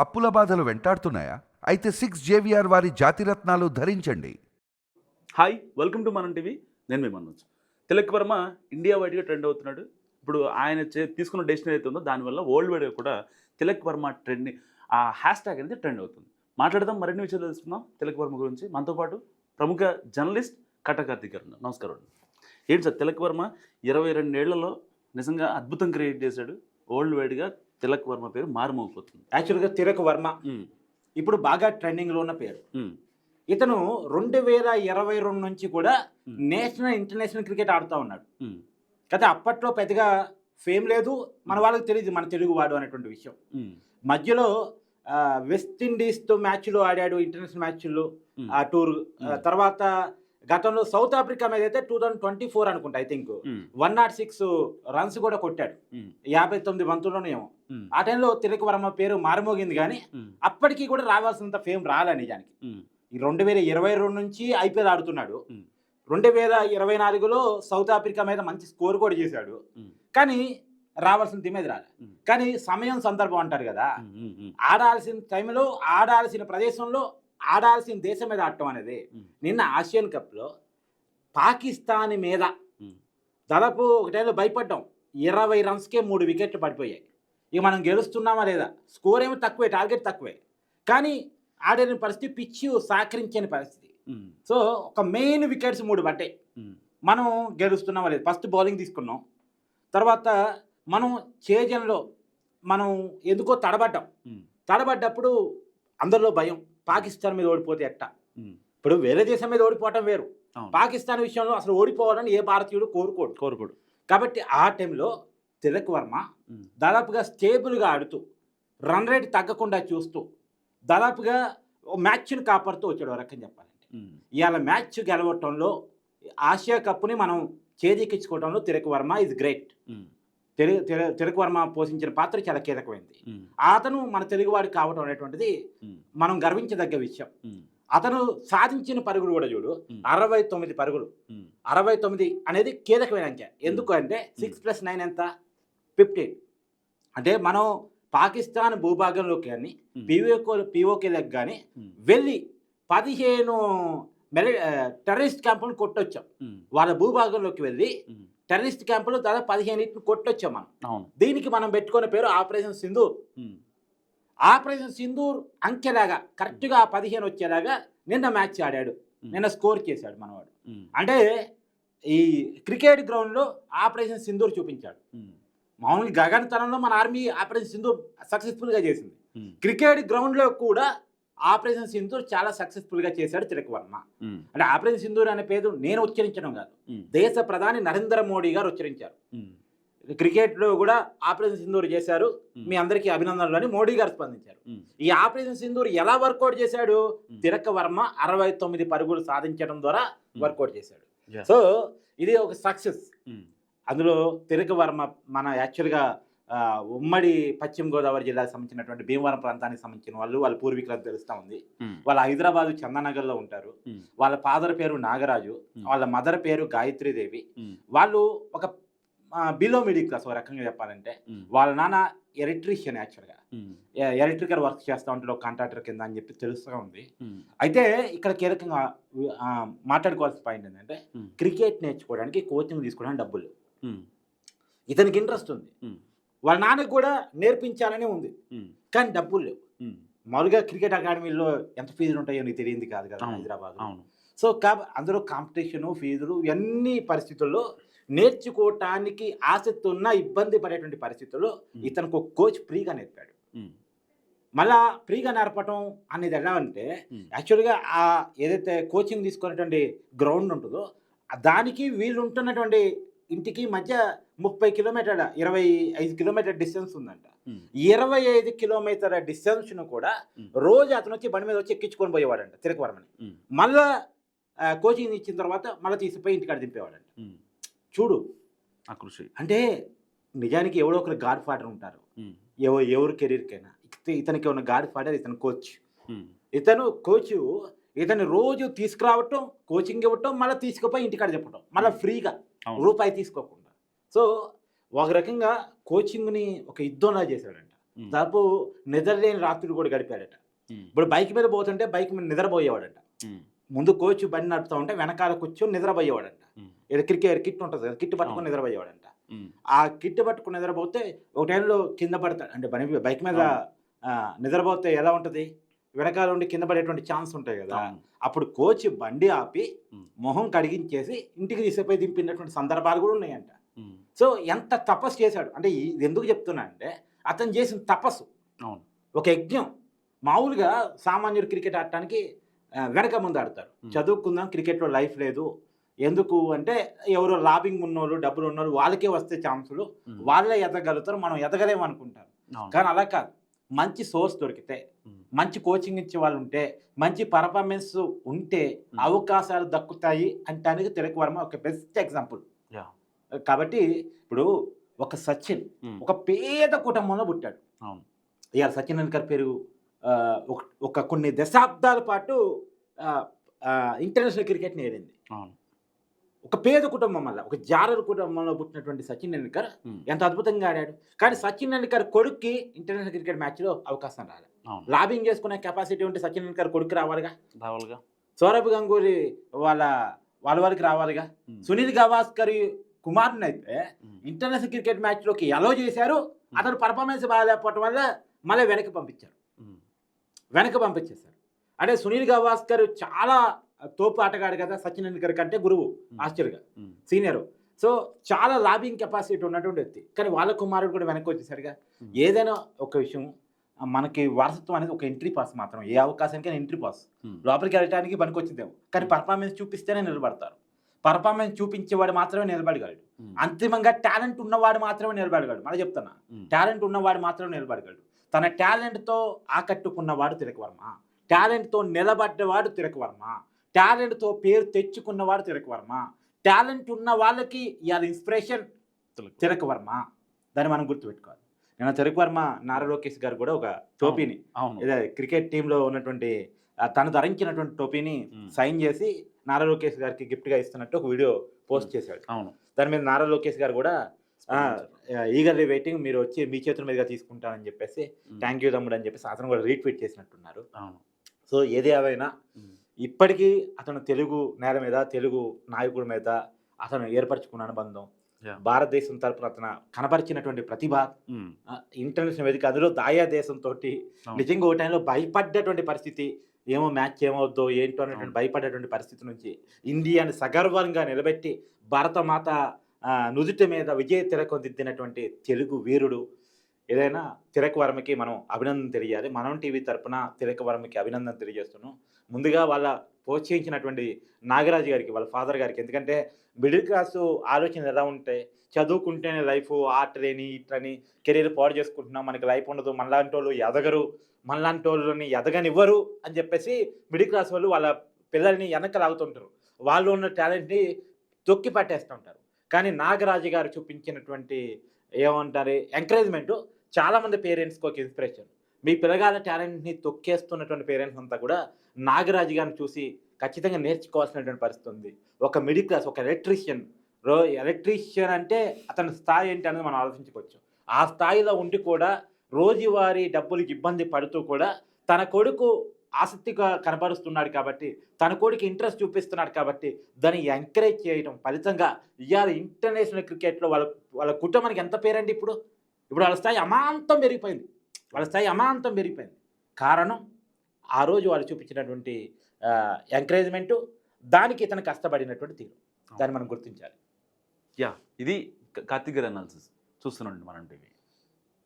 అప్పుల బాధలు వెంటాడుతున్నాయా? అయితే సిక్స్ జేవిఆర్ వారి జాతిరత్నాలు ధరించండి. Hi welcome to Manam TV. నేను మీ మనోజ్. తిలక్ వర్మ ఇండియా వైడ్గా ట్రెండ్ అవుతున్నాడు. ఇప్పుడు ఆయన చే- తీసుకున్న డెసిషన్ ఏదైతే ఉందో దానివల్ల వరల్డ్ వైడ్గా కూడా తిలక్ వర్మ ట్రెండ్ ఆ హ్యాష్ ట్యాగ్ అనేది ట్రెండ్ అవుతుంది. మాట్లాడదాం మరిన్ని విషయాలు తెలుసుకుందాం తిలక్ వర్మ గురించి. మనతో పాటు ప్రముఖ జర్నలిస్ట్ కటకార్తిక్ గారు నమస్కారం అండి. ఏంటి సార్ తిలక్ వర్మ ఇరవై రెండేళ్ళలో నిజంగా అద్భుతం క్రియేట్ చేశాడు. వరల్డ్ వైడ్గా తిలక్ వర్మ పేరు మారుమోగిపోతుంది. యాక్చువల్గా తిలక్ వర్మ ఇప్పుడు బాగా ట్రెండింగ్లో ఉన్న పేరు. ఇతను రెండు వేల ఇరవై రెండు నుంచి కూడా. నేషనల్ ఇంటర్నేషనల్ క్రికెట్ ఆడుతూ ఉన్నాడు. అయితే అప్పట్లో పెద్దగా ఫేమ్ లేదు. మన వాళ్ళకి తెలియదు మన తెలుగు వాడు అనేటువంటి విషయం. మధ్యలో ఆ, వెస్ట్ ఇండీస్తో మ్యాచ్లు ఆడాడు ఇంటర్నేషనల్ మ్యాచ్లు ఆ టూర్. తర్వాత గతంలో సౌత్ ఆఫ్రికా మీద అయితే టూ థౌజండ్ ట్వంటీ ఫోర్ అనుకుంటా I think one not six runs కూడా కొట్టాడు. ఉమ్, యాభై తొమ్మిది బంతుల్లోనే ఏమో ఉమ్, ఆ టైంలో తిలక్ వర్మ పేరు మారుమోగింది కానీ ఉమ్, అప్పటికి కూడా రావాల్సినంత ఫేమ్ రాలే నిజానికి. ఈ రెండు వేల ఇరవై రెండు నుంచి ఐపీఎల్ ఆడుతున్నాడు. రెండు వేల ఇరవై నాలుగులో సౌత్ ఆఫ్రికా మీద మంచి స్కోర్ కూడా చేశాడు. కానీ రావాల్సిన టీం మీద రాలే. కానీ సమయం సందర్భం అంటారు కదా. ఆడాల్సిన టైంలో ఆడాల్సిన ప్రదేశంలో ఆడాల్సిన దేశం మీద ఆడటం అనేది. నిన్న ఆసియన్ కప్లో పాకిస్తాన్ మీద. దాదాపు ఒక టైంలో భయపడ్డాం. ఇరవై రన్స్కే మూడు వికెట్లు పడిపోయాయి. ఇక మనం గెలుస్తున్నామా లేదా? స్కోర్ ఏమో తక్కువే టార్గెట్ తక్కువే. కానీ ఆడని పరిస్థితి పిచ్చి సహకరించని పరిస్థితి. సో ఒక మెయిన్ వికెట్స్ మూడు పట్టాయి మనం గెలుస్తున్నామా లేదు? ఫస్ట్ బౌలింగ్ తీసుకున్నాం. తర్వాత మనం చేజన్లో మనం ఎందుకో తడబడ్డాం. తడబడ్డప్పుడు అందరిలో భయం. పాకిస్తాన్ మీద ఓడిపోతే ఎట్టా. ఇప్పుడు వేరే దేశం మీద ఓడిపోవటం వేరు. పాకిస్తాన్ విషయంలో అసలు ఓడిపోవాలని ఏ భారతీయుడు కోరుకోడు. కోరుకోడు. కాబట్టి ఆ టైంలో తిలక్ వర్మ దాదాపుగా స్టేబుల్గా ఆడుతూ రన్ రేట్ తగ్గకుండా చూస్తూ దాదాపుగా మ్యాచ్ని కాపాడుతూ వచ్చాడు. రకం చెప్పాలంటే ఇవాళ మ్యాచ్ గెలవటంలో ఆసియా కప్ని మనం చేజిక్కించుకోవడంలో Tilak Varma is great um, తెలు తెలు- తిలక్ వర్మ పోషించిన పాత్ర చాలా కీలకమైంది. అతను మన తెలుగువాడికి కావటం అనేటువంటిది మనం గర్వించదగ్గ విషయం. అతను సాధించిన పరుగులు కూడా చూడు అరవై తొమ్మిది పరుగులు. అరవై తొమ్మిది అనేది కీలకమైన అంకె. ఎందుకు అంటే సిక్స్ ప్లస్ నైన్ ఎంత? ఫిఫ్టీన్. అంటే మనం పాకిస్తాన్ భూభాగంలోకి కానీ పిఓకో పిఓకేలకు కానీ వెళ్ళి పదిహేను టెర్రరిస్ట్ క్యాంపులను కొట్టొచ్చాం. వాళ్ళ భూభాగంలోకి వెళ్ళి. టెర్రరిస్ట్ క్యాంపులు దాదాపు పదిహేను కొట్టొచ్చాం మనం. దీనికి మనం పెట్టుకున్న పేరు ఆపరేషన్ సింధూర్. ఆపరేషన్ సింధూర్ అంకెలాగా కరెక్ట్గా ఆ పదిహేను వచ్చేలాగా నిన్న మ్యాచ్ ఆడాడు. నిన్న స్కోర్ చేశాడు మనవాడు. అంటే ఈ క్రికెట్ గ్రౌండ్లో ఆపరేషన్ సింధూర్ చూపించాడు. మామూలుగా గగనతనంలో మన ఆర్మీ ఆపరేషన్ సింధూర్ సక్సెస్ఫుల్గా చేసింది. క్రికెట్ గ్రౌండ్లో కూడా ఆపరేషన్ సింధూర్ చాలా సక్సెస్ఫుల్గా చేశాడు తిలక్ వర్మ. అంటే ఆపరేషన్ సింధూర్ అనే పేరు నేను ఉచ్చరించడం కాదు. దేశ ప్రధాని నరేంద్ర మోడీ గారు ఉచ్చరించారు. ఉమ్, క్రికెట్లో కూడా ఆపరేషన్ సింధూర్ చేశారు. మీ అందరికీ అభినందనలు అని మోడీ గారు స్పందించారు. ఈ ఆపరేషన్ సింధూర్ ఎలా వర్కౌట్ చేశాడు. తిలక్ వర్మ అరవై తొమ్మిది పరుగులు సాధించడం ద్వారా. వర్కౌట్ చేశాడు. సో ఇది ఒక సక్సెస్ అందులో తిలక్ వర్మ మన యాక్చువల్గా ఉమ్మడి పశ్చిమ గోదావరి జిల్లాకు సంబంధించినటువంటి భీమవరం ప్రాంతానికి సంబంధించిన వాళ్ళు వాళ్ళ పూర్వీకులకు తెలుస్తూ ఉంది. వాళ్ళ హైదరాబాద్ చందనగర్లో ఉంటారు. వాళ్ళ ఫాదర్ పేరు నాగరాజు. వాళ్ళ మదర్ పేరు గాయత్రీదేవి. వాళ్ళు ఒక బిలో మిడిల్ క్లాస్ ఒక రకంగా చెప్పాలంటే వాళ్ళ నాన్న ఎలక్ట్రీషియన్ యాక్చువల్గా. ఎలక్ట్రికల్ వర్క్ చేస్తూ ఉంటాడు ఒక కాంట్రాక్టర్ కింద అని చెప్పి తెలుస్తూ ఉంది. అయితే ఇక్కడ కీలకంగా మాట్లాడుకోవాల్సిన పాయింట్ ఏంటంటే క్రికెట్ నేర్చుకోవడానికి కోచింగ్ తీసుకోవడానికి డబ్బులు. ఇతనికి ఇంట్రెస్ట్ ఉంది. వాళ్ళ నాన్నకు కూడా నేర్పించాలని ఉంది. కానీ డబ్బులు లేవు. మామూలుగా క్రికెట్ అకాడమీలో ఎంత ఫీజులు ఉంటాయో నీకు తెలియంది కాదు కదా హైదరాబాద్ సో కాబ అందులో కాంపిటీషను ఫీజులు ఇవన్నీ పరిస్థితుల్లో నేర్చుకోవటానికి ఆసక్తి ఉన్న ఇబ్బంది పడేటువంటి పరిస్థితుల్లో. ఇతనికి ఒక కోచ్ ఫ్రీగా నేర్పాడు. మళ్ళా ఫ్రీగా నేర్పటం అనేది ఎలా అంటే యాక్చువల్గా ఆ ఏదైతే కోచింగ్ తీసుకున్నటువంటి గ్రౌండ్ ఉంటుందో దానికి వీళ్ళు ఉంటున్నటువంటి ఇంటికి మధ్య ముప్పై కిలోమీటర్ల ఇరవై ఐదు కిలోమీటర్ డిస్టెన్స్ ఉందంట. ఇరవై ఐదు కిలోమీటర్ల డిస్టెన్స్ను కూడా. రోజు అతను వచ్చి బండి మీద వచ్చి ఎక్కించుకొని పోయేవాడంట తిరగవరమని మళ్ళా కోచింగ్ ఇచ్చిన తర్వాత మళ్ళీ తీసిపోయి ఇంటికాడ దింపేవాడంట. చూడు. ఆ కృషి. అంటే నిజానికి ఎవడో ఒకరు గాడ్ ఫాదర్ ఉంటారు. ఉమ్, ఎవ ఎవరి కెరీర్కైనా. ఇత- ఇతనికి ఉన్న గాడ్ ఫాదర్ ఇతను కోచ్. ఇతను కోచ్ ఇతను రోజు తీసుకురావటం కోచింగ్ ఇవ్వటం మళ్ళీ తీసుకుపోయి ఇంటికాడ చెప్పటం. మళ్ళీ ఫ్రీగా. రూపాయి తీసుకోకుండా సో ఒక రకంగా కోచింగ్ని ఒక యుద్ధంలా చేశాడంట. దాదాపు నిద్రలేని రాత్రులు కూడా గడిపాడట. ఇప్పుడు బైక్ మీద పోతుంటే బైక్ మీద నిద్రపోయేవాడంట. ముందు కోచ్ బండి నడుపుతా ఉంటే వెనకాల కూర్చొని నిద్రపోయేవాడంట. ఏదో క్రికెట్ కిట్ ఉంటుంది కదా కిట్ పట్టుకొని. నిద్రపోయేవాడంట. ఆ కిట్ పట్టుకుని నిద్రపోతే ఒక టైంలో కింద పడతాడు అంటే బైక్ మీద నిద్రపోతే ఎలా ఉంటుంది వెనకాల ఉండి కింద పడేటువంటి ఛాన్స్ ఉంటాయి కదా. అప్పుడు కోచ్ బండి ఆపి. మొహం కడిగించేసి ఇంటికి తీసుకుపోయి దింపినటువంటి సందర్భాలు కూడా ఉన్నాయంట. సో ఎంత తపస్సు చేశాడు అంటే ఇది ఎందుకు చెప్తున్నా అంటే అతను చేసిన తపస్సు అవును ఒక యజ్ఞం మామూలుగా సామాన్యుడు క్రికెట్ ఆడటానికి వెనక ముందు ఆడతారు. చదువుకుందాం క్రికెట్లో లైఫ్ లేదు ఎందుకు అంటే ఎవరో లాబింగ్ ఉన్నోళ్ళు డబ్బులు ఉన్నోళ్ళు వాళ్ళకే వస్తే ఛాన్సులు. వాళ్ళే ఎదగలుగుతారు మనం ఎదగలేము అనుకుంటారు. కానీ అలా కాదు మంచి సోర్స్ దొరికితే. మంచి కోచింగ్ ఇచ్చే వాళ్ళు ఉంటే మంచి పర్ఫార్మెన్స్ ఉంటే. అవకాశాలు దక్కుతాయి అంటానికి తిలక్ వర్మ ఒక బెస్ట్ ఎగ్జాంపుల్. కాబట్టి ఇప్పుడు ఒక సచిన్. ఒక పేద కుటుంబంలో పుట్టాడు ఇవాళ సచిన్ టెండూల్కర్ పేరు ఒక- ఒక కొన్ని దశాబ్దాల పాటు ఇంటర్నేషనల్ క్రికెట్ని ఏరింది అవును ఒక పేద కుటుంబం వల్ల ఒక జారర్ కుటుంబంలో పుట్టినటువంటి సచిన్ టెండూల్కర్. ఎంత అద్భుతంగా ఆడాడు. కానీ సచిన్ టెండూల్కర్ కొడుక్కి ఇంటర్నేషనల్ క్రికెట్ మ్యాచ్లో అవకాశం రాలేదు లాబింగ్ చేసుకునే కెపాసిటీ ఉంటే సచిన్ టెండూల్కర్ కొడుకు రావాలిగా. రావాలిగా. సౌరభ్ గంగూలీ వాళ్ళ వాళ్ళ వారికి రావాలిగా. సునీల్ గవాస్కర్ కుమార్ని అయితే. ఇంటర్నేషనల్ క్రికెట్ మ్యాచ్లోకి అలో చేశారు. అతను పర్ఫార్మెన్స్ బాగాలేకపోవటం వల్ల మళ్ళీ వెనక్కి పంపించారు. వెనక్కి పంపించేశారు. అంటే సునీల్ గవాస్కర్ చాలా తోపు ఆటగాడు కదా సచిన్ టెండూల్కర్ కంటే గురువు ఉమ్. సీనియర్. సో చాలా లాబింగ్ కెపాసిటీ ఉన్నటువంటి వ్యక్తి. కానీ వాళ్ళ కుమారుడు కూడా వెనక్కి వచ్చేసరిగా. ఏదైనా ఒక విషయం మనకి వారసత్వం అనేది ఒక ఎంట్రీ పాస్ మాత్రం ఏ అవకాశానికైనా ఎంట్రీ పాస్. లోపలికి వెళ్ళడానికి పనికొచ్చిందేమో. కానీ పర్ఫార్మెన్స్ చూపిస్తేనే నిలబడతారు. పర్ఫార్మెన్స్ చూపించేవాడు మాత్రమే నిలబడగలడు. అంతిమంగా టాలెంట్ ఉన్నవాడు మాత్రమే నిలబడగలడు. మళ్ళీ చెప్తున్నా. టాలెంట్ ఉన్నవాడు మాత్రమే నిలబడగలడు. తన టాలెంట్తో ఆకట్టుకున్నవాడు తిలకవర్మ టాలెంట్తో నిలబడ్డవాడు తిలకవర్మ టాలెంట్తో పేరు తెచ్చుకున్నవాడు తిలకవర్మ టాలెంట్ ఉన్న వాళ్ళకి ఇవాళ ఇన్స్పిరేషన్ తిలక్. తిలకవర్మ దాన్ని మనం గుర్తుపెట్టుకోవాలి. నేను తిలకవర్మ నారా లోకేష్ గారు కూడా ఒక టోపీని క్రికెట్ టీంలో ఉన్నటువంటి తను ధరించినటువంటి టోపీని. సైన్ చేసి నారా లోకేష్ గారికి గిఫ్ట్గా ఇస్తున్నట్టు ఒక వీడియో పోస్ట్ చేశాడు. అవును. దాని మీద నారా లోకేష్ గారు కూడా ఈగర్లీ వెయిటింగ్ మీరు వచ్చి మీ చేతుల మీదుగా తీసుకుంటానని చెప్పేసి. థ్యాంక్ యూ తమ్ముడు అని చెప్పేసి అతను కూడా రీట్వీట్ చేసినట్టున్నారు. అవును. సో ఏది ఏవైనా. ఇప్పటికీ అతను తెలుగు నేల మీద తెలుగు నాయకుడి మీద అతను ఏర్పరచుకున్న అనుబంధం. భారతదేశం తరపున అతను కనపరిచినటువంటి ప్రతిభ ఇంటర్నేషనల్ వేదిక అందులో దాయా దేశంతో. నిజంగా ఒక టైంలో భయపడ్డటువంటి పరిస్థితి ఏమో మ్యాచ్ ఏమవుద్దో ఏంటో అనేటువంటి. భయపడేటువంటి పరిస్థితి నుంచి ఇండియాని సగర్వంగా నిలబెట్టి భారతమాత ఆ, నుదుటి మీద విజయ తిలకం దిద్దినటువంటి తెలుగు వీరుడు ఏదైనా తిరక వర్మకి మనం అభినందన తెలియాలి. మనం టీవీ తరపున తిరక వర్మకి అభినందన తెలియజేస్తున్నాం. ముందుగా వాళ్ళ ప్రోత్సహించినటువంటి నాగరాజు గారికి వాళ్ళ ఫాదర్ గారికి ఎందుకంటే మిడిల్ క్లాస్ ఆలోచన ఎలా ఉంటాయి? చదువుకుంటేనే లైఫ్ ఆటలేని ఇట్లని కెరీర్ పాడు చేసుకుంటున్నాం. మనకి లైఫ్ ఉండదు. మనలాంటి వాళ్ళు ఎదగరు. మనలాంటి వాళ్ళని ఎదగనివ్వరు అని చెప్పేసి మిడిల్ క్లాస్ వాళ్ళు వాళ్ళ పిల్లల్ని వెనక లాగుతుంటారు వాళ్ళు ఉన్న టాలెంట్ని తొక్కి పట్టేస్తుంటారు కానీ నాగరాజు గారు చూపించినటువంటి ఏమంటారు? ఎంకరేజ్మెంటు చాలామంది పేరెంట్స్కి ఒక ఇన్స్పిరేషన్ మీ పిల్లగాల టాలెంట్ని తొక్కేస్తున్నటువంటి పేరెంట్స్ అంతా కూడా నాగరాజు గారిని చూసి ఖచ్చితంగా నేర్చుకోవాల్సినటువంటి పరిస్థితి ఉంది. ఒక మిడిల్ క్లాస్ ఒక ఎలక్ట్రీషియన్ రో ఎలక్ట్రీషియన్ అంటే అతని స్థాయి ఏంటి అనేది మనం ఆలోచించుకోవచ్చు. ఆ స్థాయిలో ఉండి కూడా రోజువారీ డబ్బులకి ఇబ్బంది పడుతూ కూడా తన కొడుకు ఆసక్తిగా కనబరుస్తున్నాడు కాబట్టి తన కొడుకు ఇంట్రెస్ట్ చూపిస్తున్నాడు కాబట్టి దాన్ని ఎంకరేజ్ చేయడం ఫలితంగా ఇవాళ ఇంటర్నేషనల్ క్రికెట్లో వాళ్ళ వాళ్ళ కుటుంబానికి ఎంత పేరండి ఇప్పుడు? ఇప్పుడు వాళ్ళ స్థాయి అమాంతం పెరిగిపోయింది. వాళ్ళ స్థాయి అమాంతం పెరిగిపోయింది. కారణం ఆ రోజు వాళ్ళు చూపించినటువంటి ఎంకరేజ్మెంటు దానికి ఇతను కష్టపడినటువంటి తీరు. దాన్ని మనం గుర్తించాలి. యా ఇది కార్తిక్ గారి అనాలిసిస్ చూస్తున్నాం మనం టీవీ.